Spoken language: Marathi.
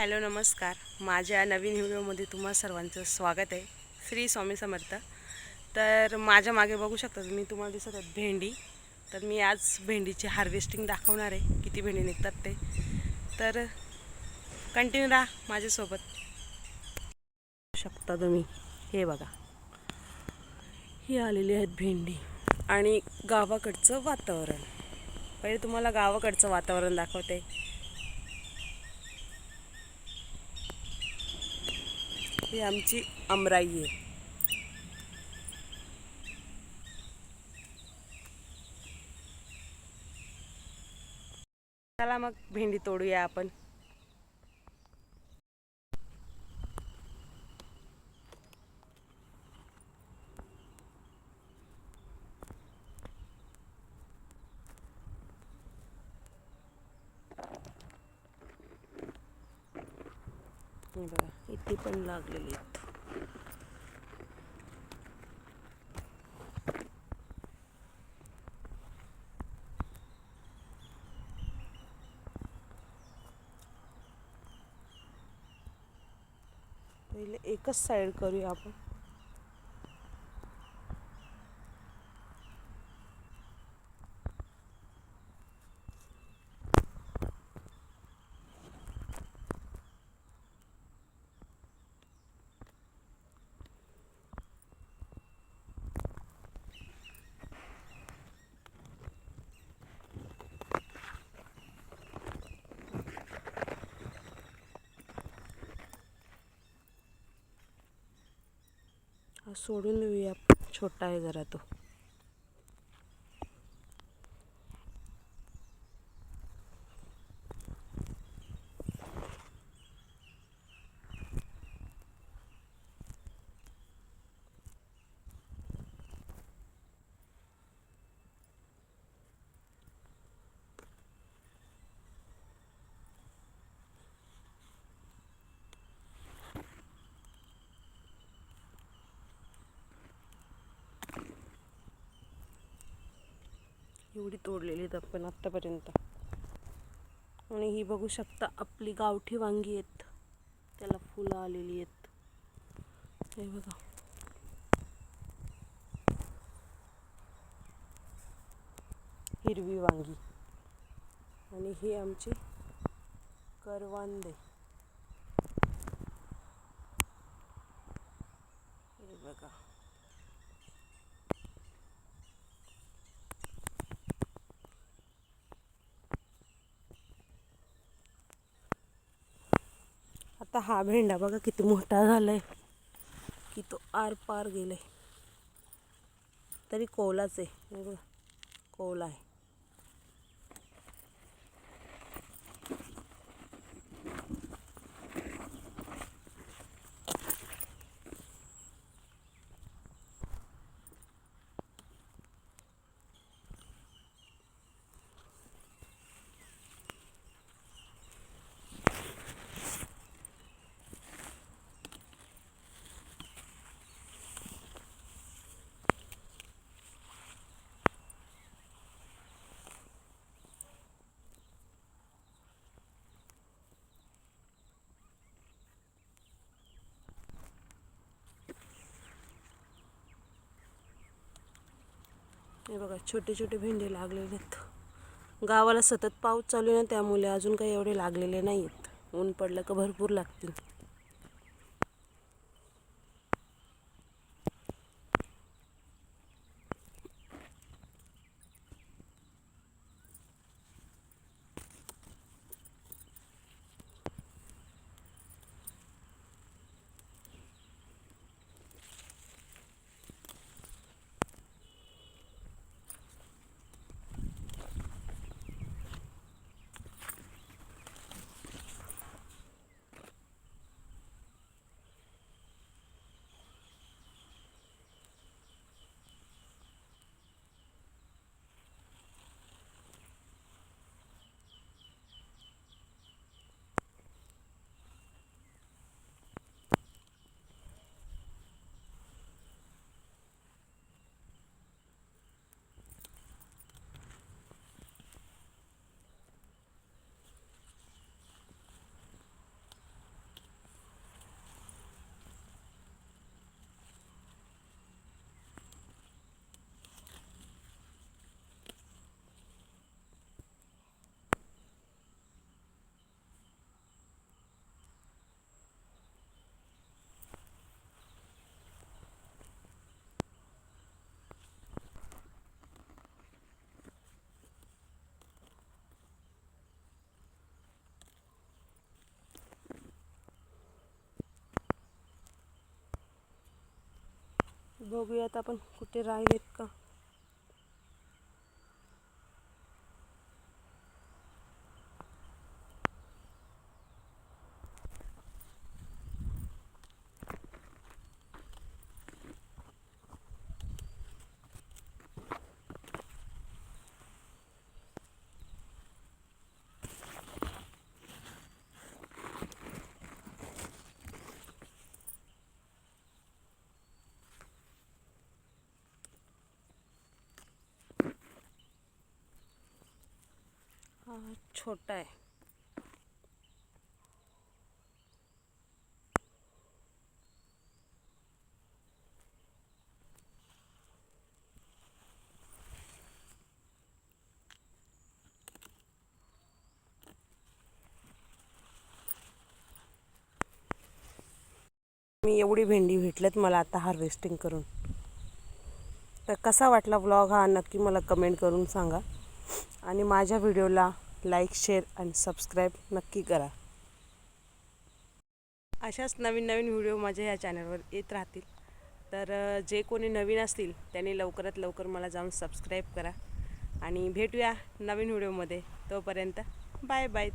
हॅलो नमस्कार. माझ्या नवीन व्हिडिओमध्ये तुम्हा सर्वांचं स्वागत आहे. श्री स्वामी समर्थ. तर माझ्या मागे बघू शकता तुम्ही तुम्हाला दिसत आहेत भेंडी. तर मी आज भेंडीची हार्वेस्टिंग दाखवणार आहे. किती भेंडी निघतात ते. तर कंटिन्यू राहा माझ्यासोबत. शकता तुम्ही. हे बघा. ही आलेली आहेत भेंडी. आणि गावाकडचं वातावरण. पहिले तुम्हाला गावाकडचं वातावरण दाखवते. ही आमची अमराई आहे. चला मग भेंडी तोडूया आपण. इथे पण लागलेली आहेत. पहिले एकच सोडून देऊया. छोटा आहे जरा तो. एवढी तोडलेली आहेत आपण आत्तापर्यंत. आणि ही बघू शकता आपली गावठी वांगी आहेत. त्याला फुलं आलेली आहेत. हे बघा. हिरवी वांगी. आणि हे आमची करवांदे हे बघा आता हा भेंडा बघा किती मोठा झालाय. की तो आर पार गेलाय. तरी कोवलाच आहे. हे बघा आहे. हे बघा छोटे छोटे भेंडे लागलेले आहेत. गावाला सतत पाऊस चालू आहे ना त्यामुळे अजून काही एवढे लागलेले नाही आहेत ऊन पडलं का भरपूर लागतील. बघूयात आपण कुठे राहिलेत का? हा छोटा आहे. मी एवढी भेंडी भेटल्यात मला आता हार्वेस्टिंग करून. तर कसा वाटला व्लॉग हा नक्की मला कमेंट करून सांगा. आणि माझ्या व्हिडिओला लाईक शेअर आणि सबस्क्राईब नक्की करा. अशाच नवीन नवीन व्हिडिओ माझ्या ह्या चॅनलवर येत राहतील. तर जे कोणी नवीन असतील त्यांनी लवकरात लवकर मला जाऊन सबस्क्राईब करा. आणि भेटूया नवीन व्हिडिओमध्ये. तोपर्यंत बाय बाय.